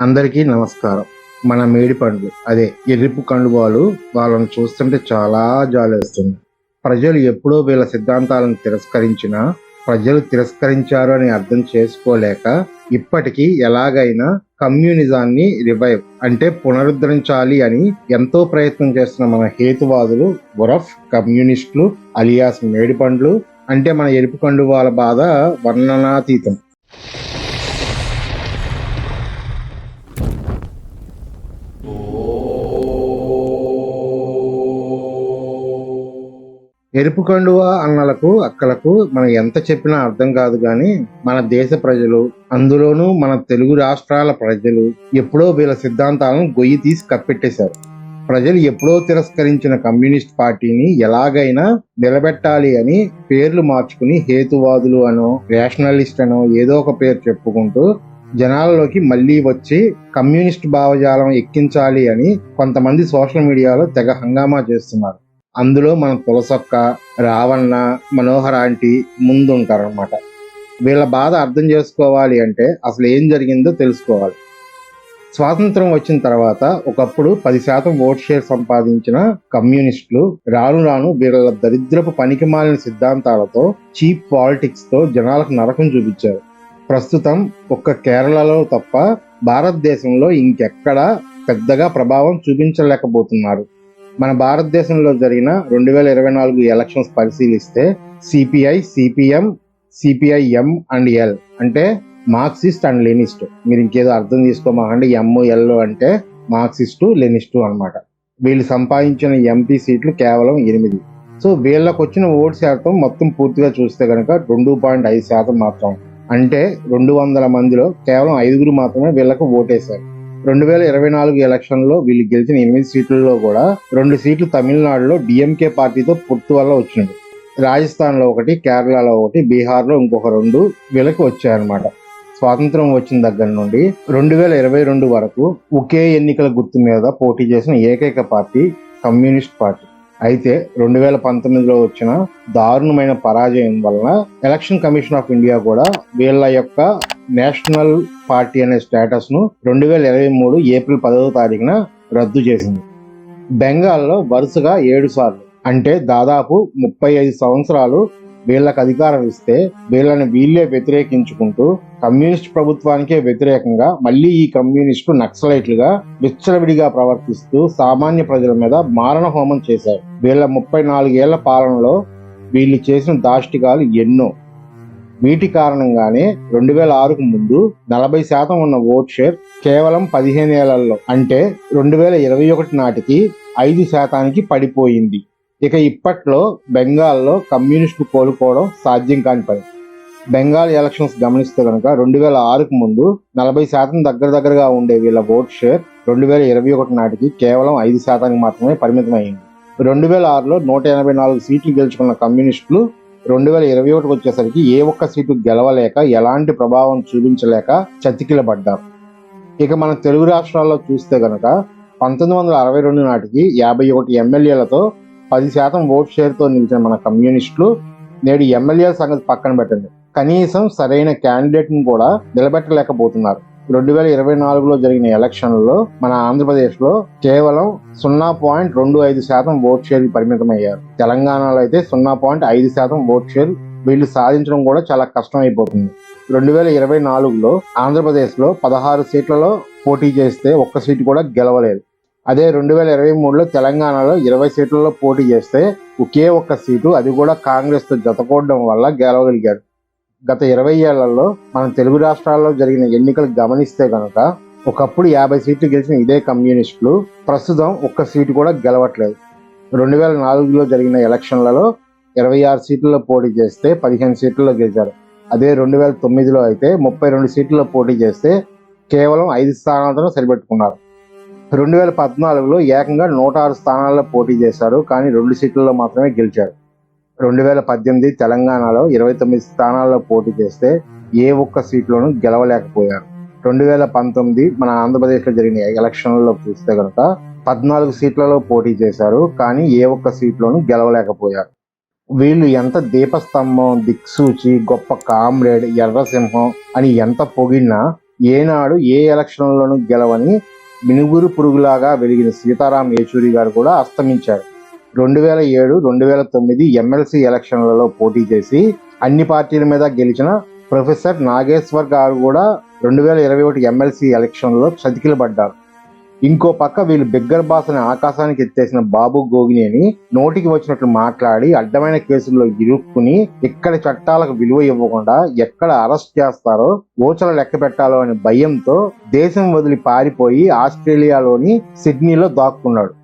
అందరికీ నమస్కారం. మన మేడి పండ్లు అదే ఎర్రిపు కండువాలు వాళ్ళని చూస్తుంటే చాలా జాలేస్తుంది. ప్రజలు ఎప్పుడో వీళ్ళ సిద్ధాంతాలను తిరస్కరించినా ప్రజలు తిరస్కరించారు అని అర్థం చేసుకోలేక ఇప్పటికీ ఎలాగైనా కమ్యూనిజాన్ని రివైవ్ అంటే పునరుద్ధరించాలి అని ఎంతో ప్రయత్నం చేస్తున్న మన హేతువాదులు బురఫ్ కమ్యూనిస్టులు అలియాస్ మేడి పండ్లు అంటే మన ఎరుపు కండువాల బాధ వర్ణనాతీతం. ఎరుపు కండువ అన్నలకు అక్కలకు మనం ఎంత చెప్పినా అర్థం కాదు కానీ మన దేశ ప్రజలు అందులోనూ మన తెలుగు రాష్ట్రాల ప్రజలు ఎప్పుడో వీళ్ళ సిద్ధాంతాలను గొయ్యి తీసి కప్పెట్టేశారు. ప్రజలు ఎప్పుడో తిరస్కరించిన కమ్యూనిస్ట్ పార్టీని ఎలాగైనా నిలబెట్టాలి అని పేర్లు మార్చుకుని హేతువాదులు అనో రేషనలిస్ట్ అనో ఏదో ఒక పేరు చెప్పుకుంటూ జనాలలోకి మళ్ళీ వచ్చి కమ్యూనిస్ట్ భావజాలం ఎక్కించాలి అని కొంతమంది సోషల్ మీడియాలో తెగ హంగామా చేస్తున్నారు. అందులో మన తులసొక్క రావణ మనోహరాంటి ఆంటీ ముందుంటారనమాట వీళ్ళ బాధ అర్థం చేసుకోవాలి అంటే అసలు ఏం జరిగిందో తెలుసుకోవాలి. స్వాతంత్రం వచ్చిన తర్వాత ఒకప్పుడు పది శాతం ఓట్ షేర్ సంపాదించిన కమ్యూనిస్టులు రాను రాను వీళ్ళ దరిద్రపు పనికి మాలిన సిద్ధాంతాలతో చీప్ పాలిటిక్స్తో జనాలకు నరకం చూపించారు. ప్రస్తుతం ఒక్క కేరళలో తప్ప భారతదేశంలో ఇంకెక్కడా పెద్దగా ప్రభావం చూపించలేకపోతున్నారు. మన భారతదేశంలో జరిగిన రెండు వేల ఇరవై నాలుగు ఎలక్షన్స్ పరిశీలిస్తే CPI CPM CPI M and L అంటే మార్క్సిస్ట్ అండ్ లెనిస్ట్. మీరు ఇంకేదో అర్థం చేసుకోమాకండి ఎమ్ ఎల్ అంటే మార్క్సిస్టు లెనిస్టు అనమాట వీళ్ళు సంపాదించిన ఎంపీ సీట్లు కేవలం ఎనిమిది. సో వీళ్ళకు వచ్చిన ఓటు శాతం మొత్తం పూర్తిగా చూస్తే కనుక రెండు పాయింట్ ఐదు శాతం మాత్రం. అంటే రెండు వందల మందిలో కేవలం ఐదుగురు మాత్రమే వీళ్ళకు ఓటేశారు. రెండు వేల ఇరవై నాలుగు ఎలక్షన్లో వీళ్ళు గెలిచిన ఎనిమిది సీట్లలో కూడా రెండు సీట్లు తమిళనాడులో డిఎంకే పార్టీతో పొత్తు వల్ల వచ్చింది రాజస్థాన్లో ఒకటి కేరళలో ఒకటి బీహార్లో ఇంకొక రెండు వీళ్ళకి వచ్చాయన్నమాట. స్వాతంత్రం వచ్చిన దగ్గర నుండి రెండు వేల ఇరవై రెండు వరకు ఒకే ఎన్నికల గుర్తు మీద పోటీ చేసిన ఏకైక పార్టీ కమ్యూనిస్ట్ పార్టీ. అయితే రెండు వేల పంతొమ్మిదిలో వచ్చిన దారుణమైన పరాజయం వలన ఎలక్షన్ కమిషన్ ఆఫ్ ఇండియా కూడా వీళ్ళ యొక్క నేషనల్ పార్టీ అనే స్టేటస్ను రెండు వేల ఇరవై మూడు ఏప్రిల్ పదవ తారీఖున రద్దు చేసింది. బెంగాల్లో వరుసగా ఏడు సార్లు అంటే దాదాపు ముప్పై ఐదు సంవత్సరాలు వీళ్ళకి అధికారం ఇస్తే వీళ్ళని వీళ్ళే వ్యతిరేకించుకుంటూ కమ్యూనిస్ట్ ప్రభుత్వానికే వ్యతిరేకంగా మళ్ళీ ఈ కమ్యూనిస్టు నక్సలైట్లుగా విచ్చలవిడిగా ప్రవర్తిస్తూ సామాన్య ప్రజల మీద మారణ హోమం చేశారు. వీళ్ళ ముప్పై నాలుగేళ్ళ పాలనలో వీళ్ళు చేసిన దాష్టికాలు ఎన్నో. వీటి కారణంగానే రెండు వేల ఆరుకు ముందు నలభై శాతం ఉన్న ఓట్ షేర్ కేవలం పదిహేను ఏళ్ళలో అంటే రెండు వేల ఇరవై ఒకటి నాటికి ఐదు శాతానికి పడిపోయింది. ఇక ఇప్పట్లో బెంగాల్లో కమ్యూనిస్టులు కోలుకోవడం సాధ్యం కాని పని. బెంగాల్ ఎలక్షన్స్ గమనిస్తే కనుక రెండు వేల ఆరుకు ముందు నలభై శాతం దగ్గర దగ్గరగా ఉండే వీళ్ళ ఓట్ షేర్ రెండు వేల ఇరవై ఒకటి నాటికి కేవలం ఐదు శాతానికి మాత్రమే పరిమితమైంది. రెండు వేల ఆరులో నూట ఎనభై నాలుగు సీట్లు గెలుచుకున్న కమ్యూనిస్టులు రెండు వేల ఇరవై ఒకటికి వచ్చేసరికి ఏ ఒక్క సీటు గెలవలేక ఎలాంటి ప్రభావం చూపించలేక చతికిలబడ్డారు. ఇక మన తెలుగు రాష్ట్రాల్లో చూస్తే గనక పంతొమ్మిది వందల అరవై రెండు నాటికి యాభై ఒకటి ఎమ్మెల్యేలతో పది శాతం ఓట్ షేర్తో నిలిచిన మన కమ్యూనిస్టులు నేడు ఎమ్మెల్యేల సంగతి పక్కన పెట్టండి. కనీసం సరైన క్యాండిడేట్ను కూడా నిలబెట్టలేకపోతున్నారు. రెండు వేల ఇరవై నాలుగులో జరిగిన ఎలక్షన్లలో మన ఆంధ్రప్రదేశ్లో కేవలం సున్నా పాయింట్ రెండు ఐదు శాతం ఓట్ షేర్ పరిమితమయ్యారు. తెలంగాణలో అయితే సున్నా పాయింట్ ఐదు శాతం ఓట్ షేర్ వీళ్ళు సాధించడం కూడా చాలా కష్టం అయిపోతుంది రెండు వేల ఇరవై నాలుగులో ఆంధ్రప్రదేశ్లో పదహారు సీట్లలో పోటీ చేస్తే ఒక్క సీటు కూడా గెలవలేదు. అదే రెండు వేల ఇరవై మూడులో తెలంగాణలో ఇరవై సీట్లలో పోటీ చేస్తే ఒకే ఒక్క సీటు అది కూడా కాంగ్రెస్తో జతకూడడం వల్ల గెలవగలిగారు. గత ఇరవై ఏళ్ళలో మన తెలుగు రాష్ట్రాల్లో జరిగిన ఎన్నికలు గమనిస్తే కనుక ఒకప్పుడు యాభై సీట్లు గెలిచిన ఇదే కమ్యూనిస్టులు ప్రస్తుతం ఒక్క సీటు కూడా గెలవట్లేదు. రెండు వేల నాలుగులో జరిగిన ఎలక్షన్లలో ఇరవై ఆరు సీట్లలో పోటీ చేస్తే పదిహేను సీట్లలో గెలిచారు. అదే రెండు వేల తొమ్మిదిలో అయితే ముప్పై రెండు సీట్లలో పోటీ చేస్తే కేవలం ఐదు స్థానాలతో సరిపెట్టుకున్నారు. రెండు వేల పద్నాలుగులో ఏకంగా నూట ఆరు స్థానాల్లో పోటీ చేశారు కానీ రెండు సీట్లలో మాత్రమే గెలిచారు. రెండు వేల పద్దెనిమిది తెలంగాణలో ఇరవై తొమ్మిది స్థానాల్లో పోటీ చేస్తే ఏ ఒక్క సీట్లోనూ గెలవలేకపోయారు. రెండు వేల పంతొమ్మిది మన ఆంధ్రప్రదేశ్లో జరిగిన ఎలక్షన్లలో చూస్తే కనుక పద్నాలుగు సీట్లలో పోటీ చేశారు కానీ ఏ ఒక్క సీట్లోనూ గెలవలేకపోయారు. వీళ్ళు ఎంత దీపస్తంభం దిక్సూచి గొప్ప కామ్రేడ్ ఎర్రసింహం అని ఎంత పొగిడినా ఏనాడు ఏ ఎలక్షన్లోనూ గెలవని మినుగురు పురుగులాగా వెలిగిన సీతారాం యేచూరి గారు కూడా అస్తమించారు. రెండు వేల ఏడు రెండు వేల తొమ్మిది ఎమ్మెల్సీ ఎలక్షన్లలో పోటీ చేసి అన్ని పార్టీల మీద గెలిచిన ప్రొఫెసర్ నాగేశ్వర్ గారు కూడా రెండు వేల ఇరవై ఒకటి ఎమ్మెల్సీ ఎలక్షన్లో చతికిలబడ్డారు. ఇంకో పక్క వీళ్ళు బిగ్గర్ బాస్ అని ఆకాశానికి ఎత్తేసిన బాబు గోగినేని నోటికి వచ్చినట్లు మాట్లాడి అడ్డమైన కేసుల్లో ఇరుక్కుని ఇక్కడ చట్టాలకు విలువ ఇవ్వకుండా ఎక్కడ అరెస్ట్ చేస్తారో ఓచల లెక్క పెట్టాలో అనే భయంతో దేశం వదిలి పారిపోయి ఆస్ట్రేలియాలోని సిడ్నీలో దాక్కున్నాడు.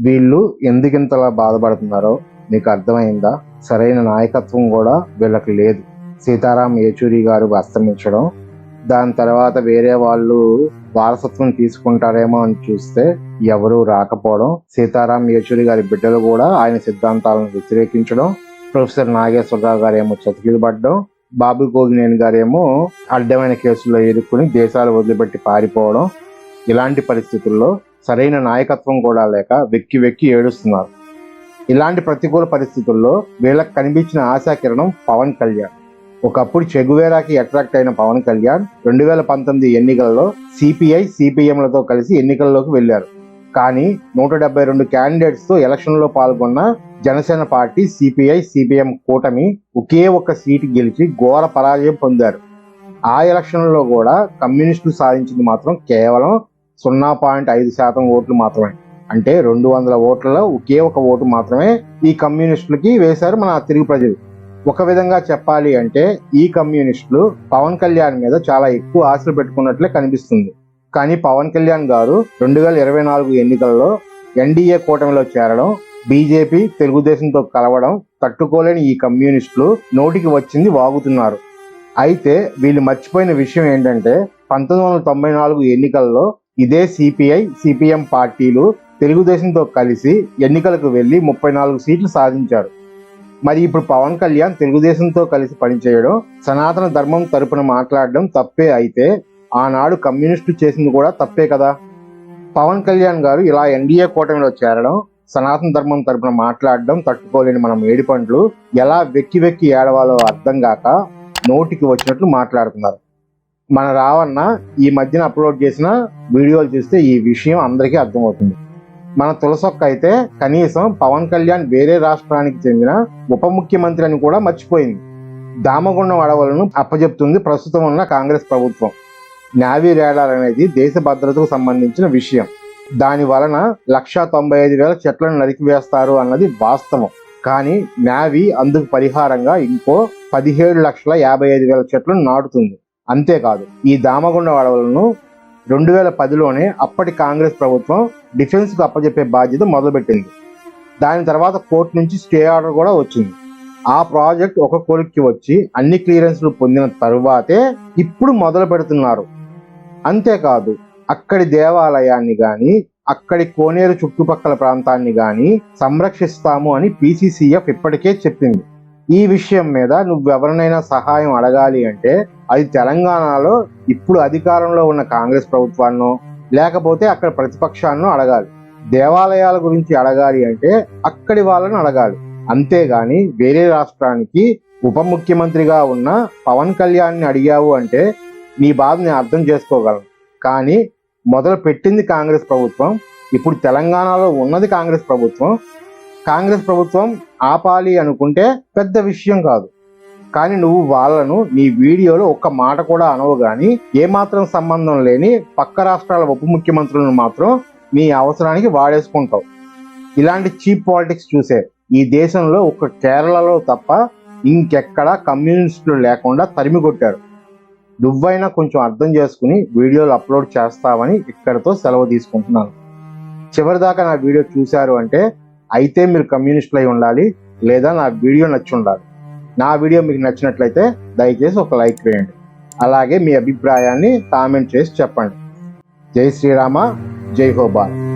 వీళ్ళు ఎందుకింతలా బాధపడుతున్నారో మీకు అర్థమైందా? సరైన నాయకత్వం కూడా వీళ్ళకి లేదు. సీతారాం యేచూరి గారు అస్తమించడం దాని తర్వాత వేరే వాళ్ళు వారసత్వం తీసుకుంటారేమో అని చూస్తే ఎవరూ రాకపోవడం సీతారాం యేచూరి గారి బిడ్డలు కూడా ఆయన సిద్ధాంతాలను వ్యతిరేకించడం ప్రొఫెసర్ నాగేశ్వరరావు గారేమో చతికిలబడ్డం బాబు గోగినేని గారేమో అడ్డమైన కేసుల్లో ఇరుక్కుని దేశాలు వదిలిపెట్టి పారిపోవడం ఇలాంటి పరిస్థితుల్లో సరైన నాయకత్వం కూడా లేక వెక్కి వెక్కి ఏడుస్తున్నారు. ఇలాంటి ప్రతికూల పరిస్థితుల్లో వీళ్ళకి కనిపించిన ఆశాకిరణం పవన్ కళ్యాణ్. ఒకప్పుడు చెగువేరాకి అట్రాక్ట్ అయిన పవన్ కళ్యాణ్ రెండు వేల పంతొమ్మిది ఎన్నికల్లో సిపిఐ సిపిఎంలతో కలిసి ఎన్నికల్లోకి వెళ్ళారు కానీ నూట డెబ్బై రెండు క్యాండిడేట్స్తో ఎలక్షన్లో పాల్గొన్న జనసేన పార్టీ సిపిఐ సిపిఎం కూటమి ఒకే ఒక్క సీటు గెలిచి ఘోర పరాజయం పొందారు. ఆ ఎలక్షన్లో కూడా కమ్యూనిస్టులు సాధించింది మాత్రం కేవలం సున్నా పాయింట్ ఐదు శాతం ఓట్లు మాత్రమే. అంటే రెండు వందల ఓట్లలో ఒకే ఒక ఓటు మాత్రమే ఈ కమ్యూనిస్టులకి వేశారు మన తెలుగు ప్రజలు. ఒక విధంగా చెప్పాలి అంటే ఈ కమ్యూనిస్టులు పవన్ కళ్యాణ్ మీద చాలా ఎక్కువ ఆశలు పెట్టుకున్నట్లే కనిపిస్తుంది. కానీ పవన్ కళ్యాణ్ గారు రెండు వేల ఇరవై నాలుగు ఎన్నికల్లో ఎన్డీఏ కూటమిలో చేరడం బీజేపీ తెలుగుదేశంతో కలవడం తట్టుకోలేని ఈ కమ్యూనిస్టులు నోటికి వచ్చింది వాగుతున్నారు. అయితే వీళ్ళు మర్చిపోయిన విషయం ఏంటంటే పంతొమ్మిది వందల తొంభై నాలుగు ఎన్నికల్లో ఇదే సిపిఐ సిపిఎం పార్టీలు తెలుగుదేశంతో కలిసి ఎన్నికలకు వెళ్ళి ముప్పై నాలుగు సీట్లు సాధించారు. మరి ఇప్పుడు పవన్ కళ్యాణ్ తెలుగుదేశంతో కలిసి పనిచేయడం సనాతన ధర్మం తరపున మాట్లాడడం తప్పే అయితే ఆనాడు కమ్యూనిస్టు చేసింది కూడా తప్పే కదా? పవన్ కళ్యాణ్ గారు ఇలా ఎన్డీఏ కూటమిలో చేరడం సనాతన ధర్మం తరపున మాట్లాడడం తట్టుకోలేని మన ఏడిపండ్లు ఎలా వెక్కి వెక్కి ఏడవాలో అర్థం కాక నోటికి వచ్చినట్లు మాట్లాడుతున్నారు. మన రావన్న ఈ మధ్యన అప్లోడ్ చేసిన వీడియోలు చూస్తే ఈ విషయం అందరికీ అర్థమవుతుంది. మన తులసొక్క అయితే కనీసం పవన్ కళ్యాణ్ వేరే రాష్ట్రానికి చెందిన ఉప ముఖ్యమంత్రి అని కూడా మర్చిపోయింది. దామగుండం అడవులను అప్పజెప్తుంది ప్రస్తుతం ఉన్న కాంగ్రెస్ ప్రభుత్వం. నావీ రేడార్ అనేది దేశ భద్రతకు సంబంధించిన విషయం. దాని వలన లక్షా తొంభై ఐదు వేల చెట్లను నరికివేస్తారు అన్నది వాస్తవం. కానీ నావీ అందుకు పరిహారంగా ఇంకో పదిహేడు లక్షల యాభై ఐదు వేల చెట్లను నాటుతుంది. అంతేకాదు ఈ దామగుండ అడవులను రెండు వేల పదిలోనే అప్పటి కాంగ్రెస్ ప్రభుత్వం డిఫెన్స్కు అప్పజెప్పే అప్పచెప్పే బాధ్యత మొదలుపెట్టింది. దాని తర్వాత కోర్టు నుంచి స్టే ఆర్డర్ కూడా వచ్చింది. ఆ ప్రాజెక్ట్ ఒక కొలిక్కి వచ్చి అన్ని క్లియరెన్స్లు పొందిన తరువాతే ఇప్పుడు మొదలు పెడుతున్నారు. అంతేకాదు అక్కడి దేవాలయాన్ని కానీ అక్కడి కోనేరు చుట్టుపక్కల ప్రాంతాన్ని కానీ సంరక్షిస్తాము అని పీసీసీఎఫ్ ఇప్పటికే చెప్పింది. ఈ విషయం మీద నువ్వెవరినైనా సహాయం అడగాలి అంటే అది తెలంగాణలో ఇప్పుడు అధికారంలో ఉన్న కాంగ్రెస్ ప్రభుత్వాన్నో లేకపోతే అక్కడ ప్రతిపక్షాన్నో అడగాలి. దేవాలయాల గురించి అడగాలి అంటే అక్కడి వాళ్ళని అడగాలి. అంతేగాని వేరే రాష్ట్రానికి ఉప ముఖ్యమంత్రిగా ఉన్న పవన్ కళ్యాణ్ని అడిగావు అంటే నీ బాధని అర్థం చేసుకోగలను. కానీ మొదలు పెట్టింది కాంగ్రెస్ ప్రభుత్వం ఇప్పుడు తెలంగాణలో ఉన్నది కాంగ్రెస్ ప్రభుత్వం కాంగ్రెస్ ప్రభుత్వం ఆపాలి అనుకుంటే పెద్ద విషయం కాదు. కానీ నువ్వు వాళ్ళను నీ వీడియోలో ఒక్క మాట కూడా అనవు కానీ ఏమాత్రం సంబంధం లేని పక్క రాష్ట్రాల ఉప ముఖ్యమంత్రులను మాత్రం నీ అవసరానికి వాడేసుకుంటావు. ఇలాంటి చీప్ పాలిటిక్స్ చూసే ఈ దేశంలో ఒక్క కేరళలో తప్ప ఇంకెక్కడా కమ్యూనిస్టులు లేకుండా తరిమి కొట్టారు. నువ్వైనా కొంచెం అర్థం చేసుకుని వీడియోలు అప్లోడ్ చేస్తావని ఇక్కడితో సెలవు తీసుకుంటున్నాను. చివరిదాకా నా వీడియో చూశారు అంటే అయితే మీరు కమ్యూనిస్టులు అయి ఉండాలి లేదా నా వీడియో నచ్చి ఉండాలి. నా వీడియో మీకు నచ్చినట్లయితే దయచేసి ఒక లైక్ వేయండి. అలాగే మీ అభిప్రాయాన్ని కామెంట్ చేసి చెప్పండి. జై శ్రీరామ జై హోబాల్